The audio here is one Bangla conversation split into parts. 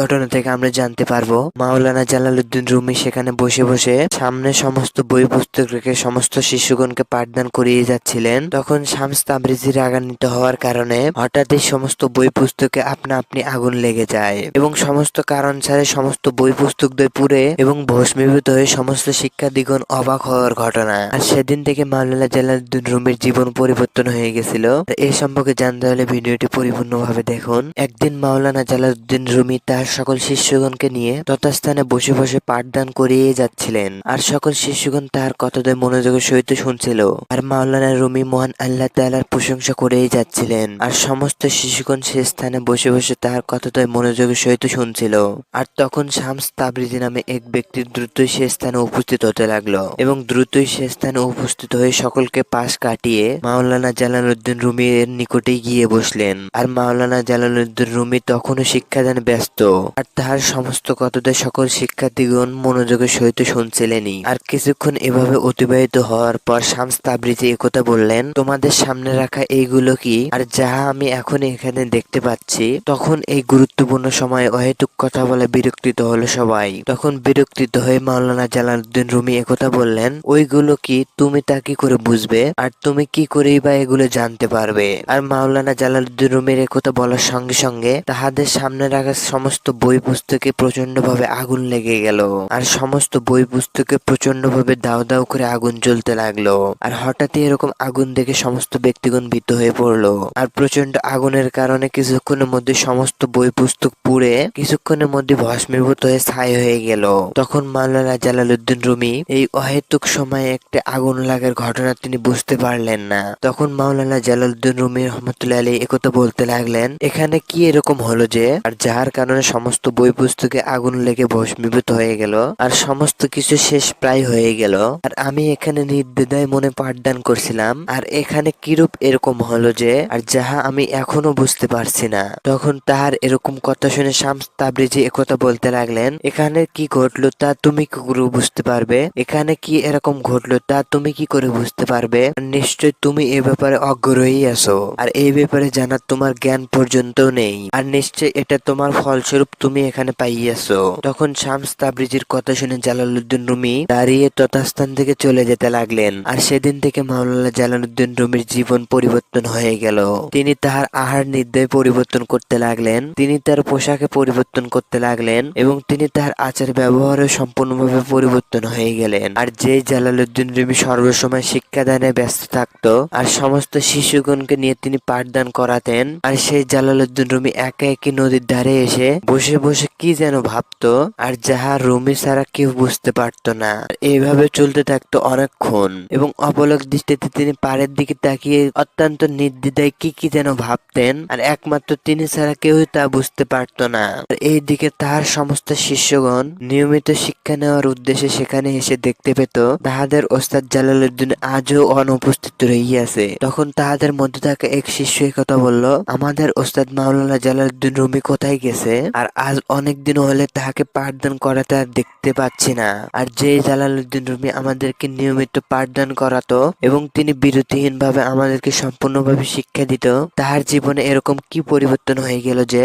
ঘটনা থেকে আমরা জানতে পারব। মাওলানা জালালউদ্দিন রুমি সেখানে বসে বসে সামনে সমস্ত বই পুস্তক রেখে সমস্ত শিশুগণকে পাঠদান করিয়ে যাচ্ছিলেন। তখন শামস তাবরিজি রাগান্বিত হওয়ার কারণে হঠাৎই সমস্ত বই পুস্তকে আপনা আপনি আগুন লেগে যায় এবং সমস্ত কারণ ছাড়া সমস্ত বই পুস্তক দ্বয় পুড়ে এবং ভস্মীভূত হয়ে সমস্ত শিক্ষার্থীগণ অবাক হওয়ার ঘটনা। আর সেদিন থেকে মাওলানা জালালউদ্দিন রুমির জীবন পরিবর্তন হয়ে গেছিল। এই সম্পর্কে জানতে হলে ভিডিওটি পরিপূর্ণভাবে দেখুন। একদিন মাওলানা জালালউদ্দিন রুমি তার সকল শিষ্যগণকে নিয়ে তথাস্থানে বসে বসে পাঠদান করিয়ে যাচ্ছিলেন। আর সকল শিষ্যগণ তার কথাদের মনোযোগের সহিত শুনছিল, আর মাওলানা রুমি মহান আল্লাহ তাআলার প্রশংসা করেই যাচ্ছিলেন। আর সমস্ত শিশুগণ সে স্থানে বসে বসে তার কথাদের মনোযোগের সহিত শুনছিল। আর তখন শামস তাবরিজি নামে এক ব্যক্তি দ্রুতই সে স্থানে উপস্থিত হতে লাগল এবং দ্রুতই সে স্থানে উপস্থিত হয়ে সকলকে পাশ কাটিয়ে মাওলানা জালালউদ্দিন রুমি এর নিকটেই গিয়ে বসলেন। আর মাওলানা জালালউদ্দিন রুমি তখনও শিক্ষাদানে ব্যস্ত। আর তাহার সমস্ত কথাদের সকল শিক্ষার্থীগণ মনোযোগের সহিত শুনছিলেনই। আর কিছুক্ষণ এভাবে অতিবাহিত হওয়ার পর শামস তাবরিজি একথা বললেন, তোমাদের সামনে রাখা এইগুলো কি? আর যাহা আমি এখন এখানে দেখতে পাচ্ছি, তখন এই গুরুত্বপূর্ণ সময়ে অহেতুক কথা বলে বিরক্তিত হলো সবাই। তখন বিরক্তিত হয়ে মাওলানা জালালউদ্দিন রুমি একথা বললেন, ওইগুলো কি? তুমি তা কি করে বুঝবে? আর তুমি কি করেই বা এগুলো জানতে পারবে? আর মাওলানা জালালউদ্দিন রুমির একথা বলার সঙ্গে সঙ্গে তাহাদের সামনে রাখা সমস্ত বই পুস্তকে প্রচণ্ড ভাবে আগুন লেগে গেল। আর সমস্ত বই পুস্তকে প্রচণ্ড ভাবে দাও দাও করে আগুন জ্বলতে লাগল। আর হঠাৎই এরকম আগুন দেখে সমস্ত ব্যক্তিগণ ভীত হয়ে পড়ল। আর প্রচণ্ড আগুনের কারণে কিছুক্ষণের মধ্যে সমস্ত বই পুস্তক পুড়ে কিছুক্ষণের মধ্যে ভস্মীভূত হয়ে ছাই হয়ে গেল। তখন মাওলানা জালালউদ্দিন রুমি এই অহেতুক সময়ে একটা আগুন লাগার ঘটনা তিনি বুঝতে পারলেন না। তখন মাওলানা জালালউদ্দিন রুমি রহমতুল্লাহ আলী একথা বলতে লাগলেন, এখানে কি এরকম হলো যে? আর যার কারণে সমস্ত বই পুস্তকে আগুন লেগে ভস্মীভূত হয়ে গেল। আর সমস্ত কিছু শেষ প্রায় হয়ে গেল। আর আমি এখানে নির্দ্বিধায় মনে পাঠদান করছিলাম। আর এখানে কিরূপ এরকম হলো যে, আর যাহা আমি এখনও বুঝতে পারছি না। তখন তাহার এরকম কথা শুনে শামস তাবরিজি একথা বলতে লাগলেন, এখানে কি ঘটলো তা তুমি কি করে বুঝতে পারবে? এখানে কি এরকম ঘটলো তা তুমি কি করে বুঝতে পারবে? নিশ্চয় তুমি এ ব্যাপারে অগ্রহী আছো। আর এই ব্যাপারে জানার তোমার জ্ঞান পর্যন্ত নেই। আর নিশ্চয় এটা তোমার ফলস্বরূপ তুমি এখানে পাইয়াছো। তখন শামস তাবরিজির কথা শুনে জালালউদ্দিন রুমি দাঁড়িয়ে তথাস্থান থেকে চলে যেতে লাগলেন। আর সেদিন থেকে মাওলানা জালালউদ্দিন রুমির জীবন পরিবর্তন হয়ে গেল। তিনি তাহার আহার নির্দয় পরিবর্তন করতে লাগলেন। তিনি তার পোশাকে পরিবর্তন করতে লাগলেন এবং তিনি তার আচার ব্যবহারে সম্পূর্ণভাবে পরিবর্তন হয়ে গেলেন। আর যে জালালউদ্দিন রুমি সর্বসময় শিক্ষাদানে ব্যস্ত থাকতো, আর সমস্ত শিশুগণকে নিয়ে তিনি পাঠদান করাতেন, আর সেই জালালউদ্দিন রুমি একা একই নদীর ধারে এসে বসে বসে কি যেন ভাবতো, আর যাহা রুমি ছাড়া কেউ বুঝতে পারতো না। এইভাবে চলতে থাকতো অনেকক্ষণ, এবং অপলক দৃষ্টিতে তিনি পাড়ের দিকে তাকিয়ে অত্যন্ত নির্দ্বিধায় কি কি যেন ভাবতেন, আর একমাত্র তিনি ছাড়া কেউ তা বুঝতে পারতো না। এই দিকে তাহার সমস্ত শিষ্যগণ নিয়মিত শিক্ষা নেওয়ার উদ্দেশ্যে সেখানে এসে দেখতে পেত, তাহাদের ওস্তাদ জালালউদ্দিন আজও অনুপস্থিত রহিয়াছে। তখন তাহাদের মধ্যে থাকা এক শিষ্য কথা বলল, আমাদের ওস্তাদ মাওলানা জালালউদ্দিন রুমি কোথায় গেছে? আর আজ অনেক দিন হলে তাহাকে পাঠদান করাতে আর দেখতে পাচ্ছি না। আর যে জালালউদ্দিন রুমি আমাদেরকে নিয়মিত পাঠদান করাতো এবং তিনি বিরতিহীন ভাবে আমাদেরকে সম্পূর্ণভাবে শিক্ষা দিত, তাহার জীবনে এরকম কি পরিবর্তন হয়ে গেল যে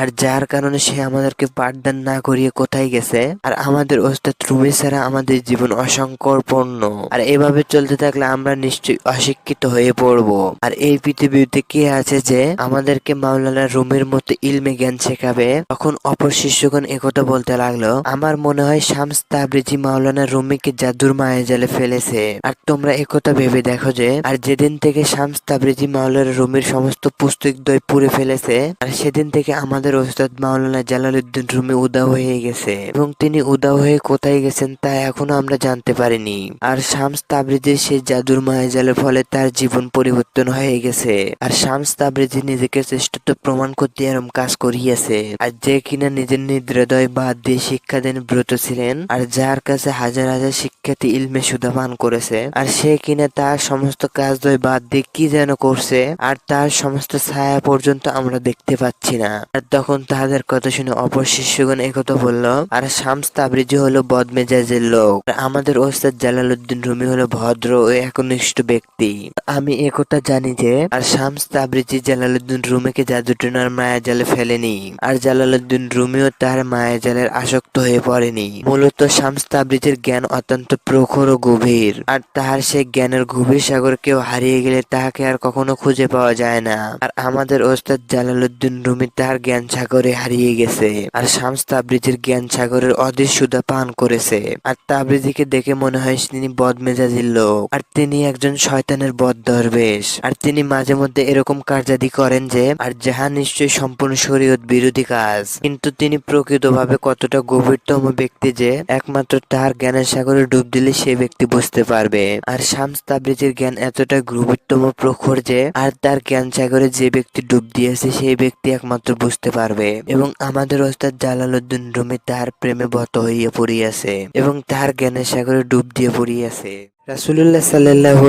আর যার কারণে সে আমাদেরকে পাঠদান না করিয়ে কোথায় গেছে? আর আমাদের ওস্তাদ রুমি ছাড়া আমাদের জীবন অসংকরপূর্ণ আর এভাবে চলতে থাকলে আমরা নিশ্চয়ই অশিক্ষিত হয়ে পড়ব। আর এই পৃথিবীতে কে আছে যে আমাদেরকে মাওলানা রুমির মতো ইলমে জ্ঞান শেখাবে? তখন অপর শিষ্যগণ একথা বলতে লাগল, আমার মনে হয় শামস তাবরিজি মাওলানা রুমিকে জাদুর মায়া জালে ফেলেছে। আর তোমরা একথা ভেবে দেখো যে, আর যেদিন থেকে শামস তাবরিজি মাওলানা রুমির সমস্ত পুস্তক দয় পুড়ে ফেলেছে, আর সেদিন থেকে আমাদের ওস্তাদ মাওলানা জালালউদ্দিন রুমি উদাও হয়ে গেছে এবং তিনি উদাও হয়ে কোথায় গেছেন তা এখনও আমরা জানতে পারিনি। আর শামস তাবরিজির সেই জাদুর মায়াজালের ফলে তার জীবন পরিবর্তন হয়ে গেছে। আর শামস তাবরিজি নিজেকে শ্রেষ্ঠত্ব প্রমাণ করতে এরম কাজ করিয়াছে। আর যে কিনা নিজের নিদ্রদয় বাদ দিয়ে শিক্ষা দেন ব্রত ছিলেন, আর যার কাছে হাজার হাজার শিক্ষার্থী ইলমে সুধা পান করেছে, আর সে কিনা তার সমস্ত কাজদয় বাদ দিয়ে কি যেন করছে, আর তার সমস্ত ছায়া পর্যন্ত আমরা দেখতে পাচ্ছি না। আর তখন তাহাদের কথা শুনে অপর শিষ্যগণ একথা বলল, আর শামস তাবরিজি হলো বদমেজাজের লোক। আমাদের ওস্তাদ জালালউদ্দিন রুমি হলো ভদ্র ও একনিষ্ঠ ব্যক্তি। আমি একথা জানি যে, আর শামস তাবরিজি জালালউদ্দিন রুমিকে জাদুটনার মায়া জালে ফেলেনি। আর জালালউদ্দিন রুমিও তার মায়া জালের আসক্ত হয়ে পড়েনি। মূলত শামস তাবরিজের জ্ঞান অত্যন্ত প্রখর ও গভীর। আর তাহার সেই জ্ঞানের গভীর সাগর কেউ হারিয়ে গেলে তাহাকে আর কখনো খুঁজে পাওয়া যায় না। আর আমাদের ওস্তাদ জালালউদ্দিন রুমি তার জ্ঞান সাগরে হারিয়ে গেছে। আর শামস তাবরিজের জ্ঞান সাগরের সুদা পান করেছে। আর তাবরিজিকে দেখে মনে হয় তিনি বদমেজাজির লোক। আর তিনি একজন শয়তানের বদ দরবেশ আর তিনি মাঝে মধ্যে এরকম কার্যাদি করেন যে, আর যাহা নিশ্চয়ই সম্পূর্ণ শরীয়ত বিরোধী কাজ। কিন্তু তিনি প্রকৃতভাবে কতটা গভীরতম ব্যক্তি যে, একমাত্র তার জ্ঞানের সাগরে ডুব দিলে সে ব্যক্তি বুঝতে পারবে। আর শামস তাবরিজের জ্ঞান এতটা গভীরতম প্রখর যে, আর তার জ্ঞান সাগরে যে ব্যক্তি ডুব দিয়েছে, সেই ব্যক্তি একমাত্র বুঝতে পারবে এবং আমাদের ওস্তাদ জালালউদ্দিন রুমি তার প্রেমে বত হইয়া পড়িয়াছে এবং তার জ্ঞানের সাগরে ডুব দিয়ে পড়িয়াছে। রাসুলুল্লাহ সাল্লাহু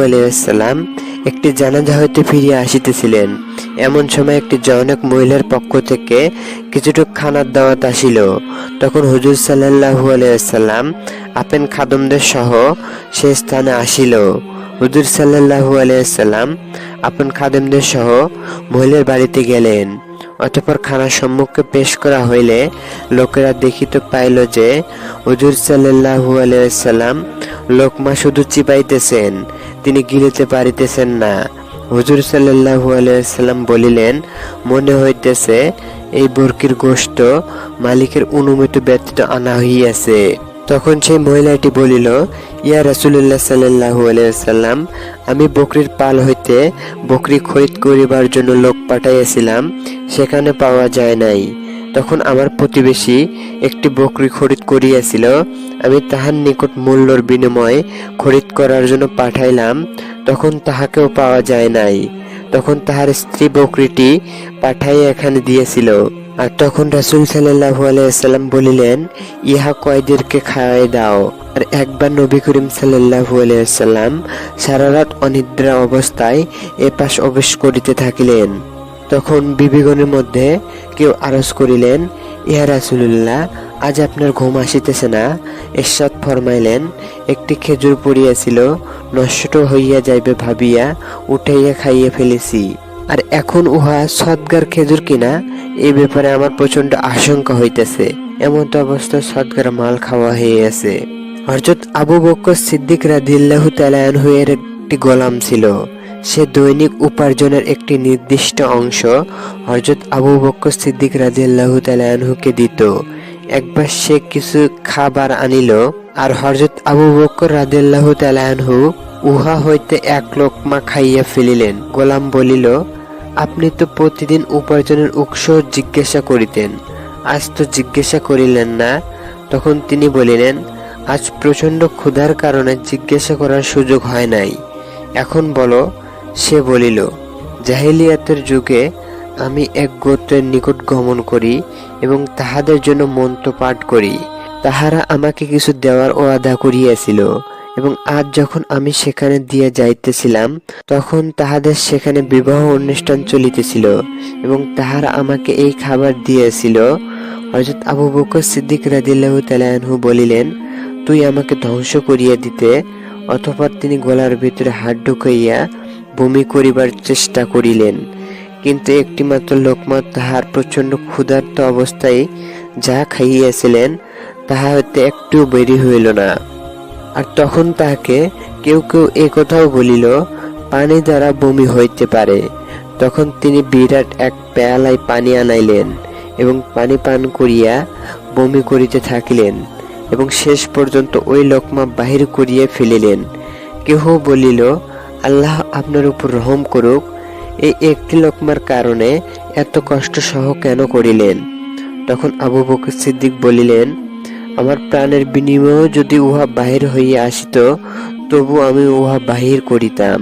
একটি জানাজা হইতে ফিরিয়া আসিতেছিলেন। এমন সময় একটি জনক মহিলার পক্ষ থেকে কিছুটুক খানার দাওয়াত আসিল। তখন হুজুর সাল্লাহু আলাইসাল্লাম আপেন খাদমদের সহ সে স্থানে আসিল। হুজুর সাল্লাহু আলাইসাল্লাম আপন খাদেমদের সহ মহিলার বাড়িতে গেলেন। অতঃপর খানার সম্মুখে পেশ করা হইলে লোকেরা দেখিতে পাইল যে হুজুর সাল্লাহু আলাইসাল্লাম লোকমা শুধু চিপাইতেছেন তিনি গিলিতে পারিতেছেন না। হুজুর সাল্লাহু আলাইসাল্লাম বলিলেন, মনে হইতেছে এই বরকির গোষ্ঠ মালিকের অনুমতি ব্যতীত আনা হইয়াছে। তখন সেই মহিলাটি বলিল, ইয়া রাসুল্লাহ সাল্লাহু আলাইসাল্লাম আমি বকরির পাল হইতে বকরি খরিদ করিবার জন্য লোক পাঠাইয়াছিলাম সেখানে পাওয়া যায় নাই। তখন আমার প্রতিবেশী একটি বকরি খরিদ করিয়াছিল। আমি তাহার নিকট মূল্যর বিনিময়ে খরিদ করার জন্য পাঠাইলাম। তখন তাহাকেও পাওয়া যায় নাই। তখন তাহার স্ত্রী বকরিটি পাঠাইয়া এখানে দিয়েছিল। আর তখন রাসুল সাল্লাহু আলাইসাল্লাম বলিলেন, ইহা কয়দেরকে খাওয়াই দাও। আর একবার নবী করিম সাল্লাহু আলাইসাল্লাম সারা রাত অনিদ্রা অবস্থায় এপাশ অবেশ করিতে থাকিলেন। তখন বিবিগণের মধ্যে কেউ আরজ করিলেন ইহা রাসুলুল্লাহ, আজ আপনার ঘুম আসিতেছে না। এরশাদ ফরমাইলেন, একটি খেজুর পড়িয়াছিল, নষ্ট হইয়া যাইবে ভাবিয়া উঠাইয়া খাইয়া ফেলেছি। আর এখন উহা সদগার খেজুর কিনা এই ব্যাপারে আমার প্রচণ্ড আশঙ্কা হইতেছে। এমন তো অবস্থা সদগার মাল খাওয়া আছে। হরজত আবু বক্কর সিদ্দিক রাদিল্লাহু তালায়ন এর একটি গোলাম ছিল। সে দৈনিক উপার্জনের একটি নির্দিষ্ট অংশ হরজত আবু বক্কর সিদ্দিক রাদিল্লাহু তালায়নহুকে দিত। একবার সে কিছু খাবার আনিল আর হরজত আবু বক্কর রাদিল্লাহু তালায়নহু উহা হইতে এক লোকমা খাইয়া ফেলিলেন। গোলাম বলিল, আপনি তো প্রতিদিন উপার্জনের উৎস জিজ্ঞাসা করিতেন। আজ তো জিজ্ঞাসা করিলেন না। তখন তিনি বলিলেন, আজ প্রচণ্ড ক্ষুধার কারণে জিজ্ঞাসা করার সুযোগ হয় নাই। এখন বলো সে বলিল, জাহিলিয়াতের যুগে আমি এক গোত্রের নিকট গমন করি এবং তাহাদের জন্য মন্ত্র পাঠ করি। তাহারা আমাকে কিছু দেওয়ার ওয়াদা করিয়াছিল এবং আজ যখন আমি সেখানে দিয়ে যাইতেছিলাম, তখন তাহাদের সেখানে বিবাহ অনুষ্ঠান চলিতেছিল এবং তাহারা আমাকে এই খাবার দিয়েছিল। হযরত আবু বকর সিদ্দিক রাদিল্লাহু তালাহু বলিলেন, তুই আমাকে ধ্বংস করিয়া দিতে, অথবা তিনি গলার ভিতরে হাত ঢুকাইয়া বমি করিবার চেষ্টা করিলেন। কিন্তু একটিমাত্র লোকমা তাহার প্রচণ্ড ক্ষুধার্ত অবস্থায় যা খাইয়াছিলেন, তাহা হইতে একটু বেরি হইল না। আর তখন তাহাকে কেউ কেউ এ কথাও বলিল, পানি দ্বারা বমি হইতে পারে। তখন তিনি বিরাট এক পেয়ালায় পানি আনাইলেন এবং পানি পান করিয়া বমি করিতে থাকিলেন এবং শেষ পর্যন্ত ওই লোকমা বাহির করিয়া ফেলিলেন। কেহ বলিল আল্লাহ আপনার উপর রহম করুক। এই একটি লোকমার কারণে এত কষ্ট সহ কেন করিলেন? তখন আবু বকর সিদ্দিক বলিলেন, আমার প্রাণের বিনিময়েও যদি উহা বাহির হইয়া আসিত, তবু আমি উহা বাহির করিতাম।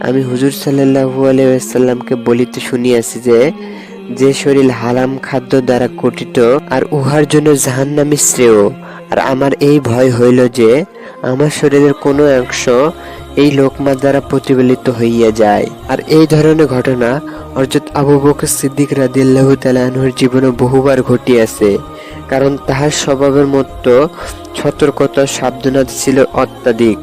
আমি হুজুর সাল্লাহু আলাইসাল্লামকে বলিতে শুনিয়াছি যে যে শরীর হারাম খাদ্য দ্বারা গঠিত, আর উহার জন্য জাহান্নামি শ্রেয়। আর আমার এই ভয় হইল যে, আমার শরীরের কোনো অংশ এই লোকমা দ্বারা প্রতিফলিত হইয়া যায়। আর এই ধরনের ঘটনা হজরত আবু বকর সিদ্দিক রাদিয়াল্লাহু তাআলার জীবনে বহুবার ঘটিয়াছে। কারণ তাহার স্বভাবের মতো সতর্কতা, সাবধানতা ছিল অত্যাধিক।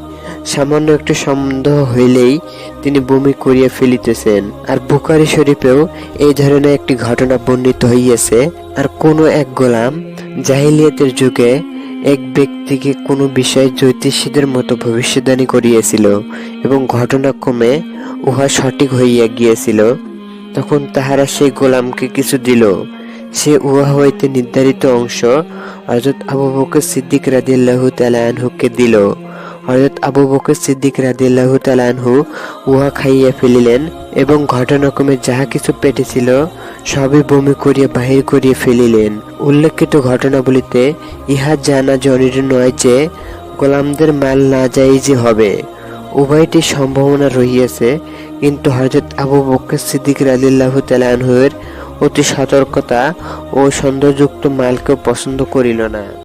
সামান্য একটু সন্দেহ হইলেই তিনি বমি করিয়া ফেলিতেছেন। আর বুকারি শরীফেও এই ধরনের একটি ঘটনা বর্ণিত হইয়াছে। আর কোনো এক গোলাম জাহিলিয়াতের যুগে এক ব্যক্তিকে কোনো বিষয়ে জ্যোতিষীদের মতো ভবিষ্যদ্বাণী করিয়াছিল এবং ঘটনাক্রমে উহা সঠিক হইয়া গিয়েছিল, তখন তাহারা সেই গোলামকে কিছু দিল। সে উহা হইতে নির্ধারিত অংশ হজরত আবু বকর সিদ্দিক রাদিয়াল্লাহু তাআলা আনহুকে দিল। হজরত আবু বকর সিদ্দিক রাদিয়াল্লাহু তাআলা আনহু উহা খাইয়া ফেলিলেন এবং ঘটনাক্রমে যাহা কিছু পেটে ছিল, সবই বমি করিয়া বাহির করিয়া ফেলিলেন। উল্লেখিত ঘটনাবলিতে, ইহা জানা জরুরি নয় যে, গোলামদের মাল না যাই যে হবে। উভয়টি সম্ভাবনা রহিয়াছে, কিন্তু হজরত আবু বকর সিদ্দিক রাদিয়াল্লাহু তাআলা আনহুর অতি সতর্কতা ও সন্দেহযুক্ত মালকেও পছন্দ করিল না।